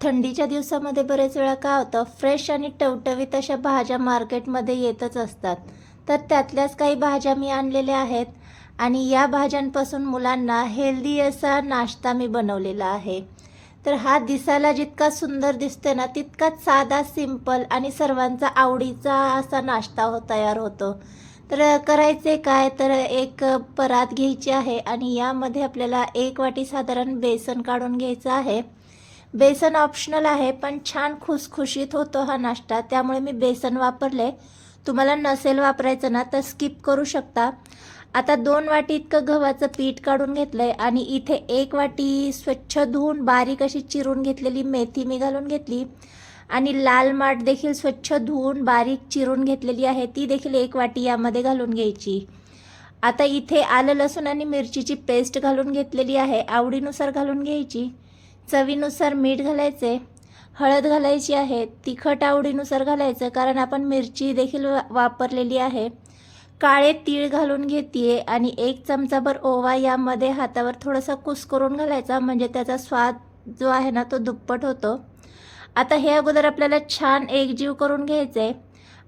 थंडीच्या दिवसामध्ये बरेच वेळा काय होतं फ्रेश आणि टवटवीत अशा भाज्या मार्केटमध्ये येतच असतात. तर त्यातल्याच काही भाज्या मी आणलेल्या आहेत आणि या भाज्यांपासून मुलांना हेल्दी असा नाश्ता मी बनवलेला आहे. तर हा दिसायला जितका सुंदर दिसते ना तितकाच साधा सिंपल आणि सर्वांचा आवडीचा असा नाश्ता हो तयार होतो. तर करायचे काय? तर एक परात घ्यायची आहे आणि यामध्ये आपल्याला एक वाटी साधारण बेसन काढून घ्यायचं आहे. बेसन ऑप्शनल आहे पण छान खुसखुशीत होतो हा नाश्ता. त्यामुळे मी बेसन वापरले. तुम्हाला नसेल वापरायचं ना तर स्किप करू शकता. आता दोन वाटी इतकं गव्हाचं पीठ काढून घेतलं आहे आणि इथे एक वाटी स्वच्छ धुवून बारीक अशी चिरून घेतलेली मेथी मी घालून घेतली. आणि लाल माठ देखील स्वच्छ धुवून बारीक चिरून घेतलेली आहे. ती देखील एक वाटी यामध्ये घालून घ्यायची. आता इथे आलं लसूण आणि मिरचीची पेस्ट घालून घेतलेली आहे. आवडीनुसार घालून घ्यायची. चवीनुसार मीठ घालायचे हळद घालायची आहे तिखट आवडीनुसार घालायचं कारण आपण मिरची देखील वापरलेली आहे. काळे तीळ घालून घेते आणि एक चमचाभर ओवा यामध्ये हातावर थोडासा कुस्करून घालायचा म्हणजे त्याचा स्वाद जो आहे ना तो दुप्पट होतो. आता हे अगोदर आपल्याला छान एकजीव करून घ्यायचं आहे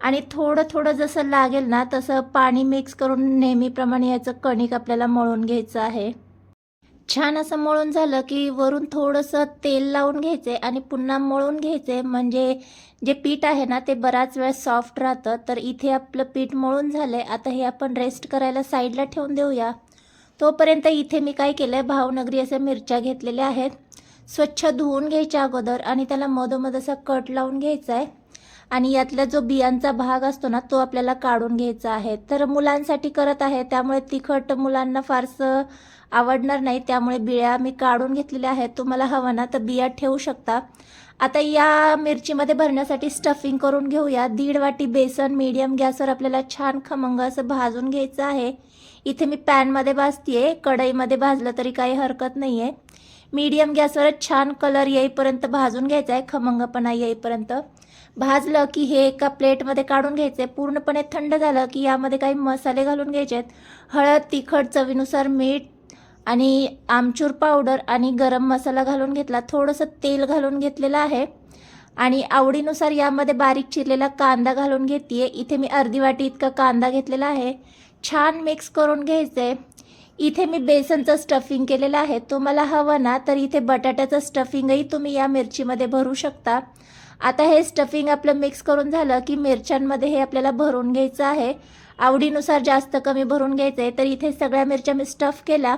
आणि थोडं थोडं जसं लागेल ना तसं पाणी मिक्स करून नेहमीप्रमाणे याचं कणिक आपल्याला मळून घ्यायचं आहे. छान असं मळून झालं की वरून थोडंसं तेल लावून घ्यायचे आणि पुन्हा मळून घ्यायचे म्हणजे जे पीठ आहे ना ते बराच वेळ सॉफ्ट राहतं. तर इथे आपलं पीठ मळून झालं आहे आता हे आपण रेस्ट करायला साईडला ठेवून देऊया. तोपर्यंत इथे मी काय केलं आहे भावनगरी असे मिरच्या घेतलेल्या आहेत. स्वच्छ धुवून घ्यायच्या अगोदर आणि त्याला मधोमध असा कट लावून घ्यायचा आहे आणि यातला जो बियांचा भाग असतो ना तो आपल्याला काढून घ्यायचा आहे. तर मुलांसाठी करत आहे त्यामुळे तिखट मुलांना फारसं आवडणार नाही. त्यामुळे बिया मी काढून घेतलेल्या आहेत. तुम्हाला हवं ना तर बिया ठेवू शकता. आता या मिरचीमध्ये भरण्यासाठी स्टफिंग करून घेऊया. दीड वाटी बेसन मीडियम गॅसवर आपल्याला छान खमंग असं भाजून घ्यायचं आहे. इथे मी पॅनमध्ये भाजतीये. कढईमध्ये भाजलं तरी काही हरकत नाही आहे मीडियम गॅसवरच छान कलर येईपर्यंत भाजून घ्यायचा आहे. खमंगपणा येईपर्यंत. भाजलं की हे एका प्लेटमध्ये काढून घ्यायचे. पूर्णपणे थंड झालं की यामध्ये काही मसाले घालून घ्यायचे आहेत हळद तिखट चवीनुसार मीठ आणि आमचूर पावडर आणि गरम मसाला घालून घेतला. थोडंसं तेल घालून घेतलेलं आहे. आणि आवडीनुसार यामध्ये बारीक चिरलेला कांदा घालून घेते इथे मी अर्धी वाटी इतका कांदा घेतलेला आहे. छान मिक्स करून घ्यायचं. इथे मी बेसनचं स्टफिंग केलेलं आहे. तुम्हाला हवं ना तर इथे बटाट्याचं स्टफिंगही तुम्ही या मिरचीमध्ये भरू शकता. आता हे स्टफिंग आपलं मिक्स करून झालं की मिरच्यांमध्ये हे आपल्याला भरून घ्यायचं आहे. आवडीनुसार जास्त कमी भरून घ्यायचं आहे तर इथे सगळ्या मिरच्या मी स्टफ केल्या.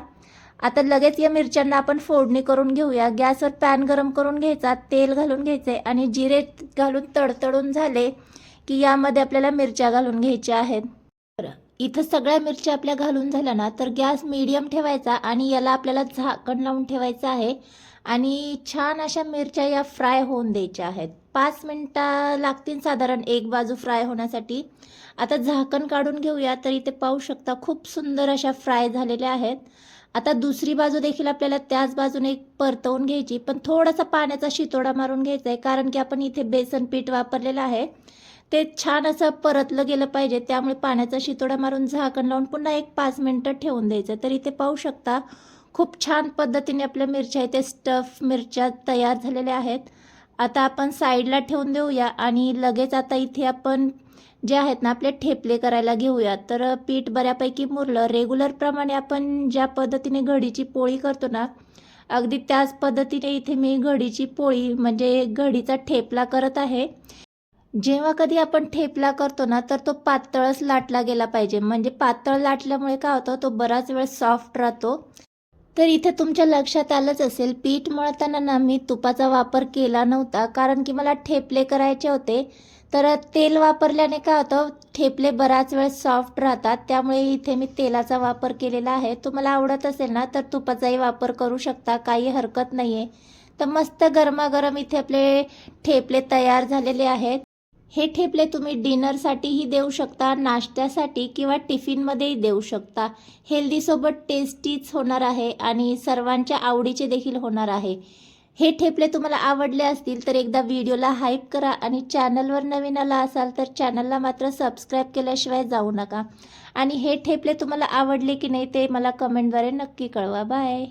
आता लगेच या मिरच्यांना आपण फोडणी करून घेऊया. गॅसवर पॅन गरम करून घ्यायचा तेल घालून घ्यायचे आणि जिरे घालून तडतडून झाले की यामध्ये आपल्याला मिरच्या घालून घ्यायच्या आहेत. बरं इथं सगळ्या मिरच्या आपल्या घालून झाल्या ना तर गॅस मीडियम ठेवायचा आणि याला आपल्याला झाकण लावून ठेवायचं आहे. आणि छान अशा मिरच्या या फ्राय होऊन द्यायच्या आहेत. पाच मिनटं लागतील साधारण एक बाजू फ्राय होण्यासाठी. आता झाकण काढून घेऊया तर इथे पाहू शकता खूप सुंदर अशा फ्राय झालेल्या आहेत. आता दुसरी बाजू देखील आपल्याला त्याच बाजूने परतवून घ्यायची पण थोडासा पाण्याचा शितोडा मारून घ्यायचा आहे कारण की आपण इथे बेसन पीठ वापरलेलं आहे. ते छान असं परतलं गेलं पाहिजे त्यामुळे पाण्याचा शितोडा मारून झाकण लावून पुन्हा एक पाच मिनटं ठेवून द्यायचं. तर इथे पाहू शकता खूप छान पद्धतीने आपल्या मिरच्या इथे स्टफ मिरच्या तयार झालेल्या आहेत. आता आपण साईडला ठेवून देऊया आणि लगेच आता इथे आपण जे आहेत ना आपले ठेपले करायला घेऊया. तर पीठ बऱ्यापैकी मुरलं. रेग्युलरप्रमाणे आपण ज्या पद्धतीने घडीची पोळी करतो ना अगदी त्याच पद्धतीने इथे मी घडीची पोळी म्हणजे घडीचा ठेपला करत आहे. जेव्हा कधी आपण ठेपला करतो ना तर तो पातळच लाटला गेला पाहिजे. म्हणजे पातळ लाटल्यामुळे काय होतं तो बराच वेळ सॉफ्ट राहतो. तर इथे तुमच्या लक्षात आलंच असेल पीठ मळताना ना मी तुपाचा वापर केला नव्हता कारण की मला ठेपले करायचे होते. तर तेल वापरल्याने काय होतं ठेपले बराच वेळ सॉफ्ट राहतात त्यामुळे इथे मी तेलाचा वापर केलेला आहे. तुम्हाला आवडत असेल ना तर तुपाचाही वापर करू शकता काही हरकत नाही आहे तर मस्त गरमागरम इथे आपले ठेपले तयार झालेले आहेत. हे ठेपले तुम्ही डिनरसाठीही देऊ शकता नाश्त्यासाठी किंवा टिफिनमध्येही देऊ शकता. हेल्दीसोबत टेस्टीच होणार आहे आणि सर्वांच्या आवडीचे देखील होणार आहे. हे ठेपले तुम्हाला आवडले असतील तर एकदा व्हिडिओला हाईप करा आणि चॅनलवर नवीन आला असाल तर चॅनलला मात्र सबस्क्राईब केल्याशिवाय जाऊ नका. आणि हे ठेपले तुम्हाला आवडले की नाही ते मला कमेंटद्वारे नक्की कळवा. बाय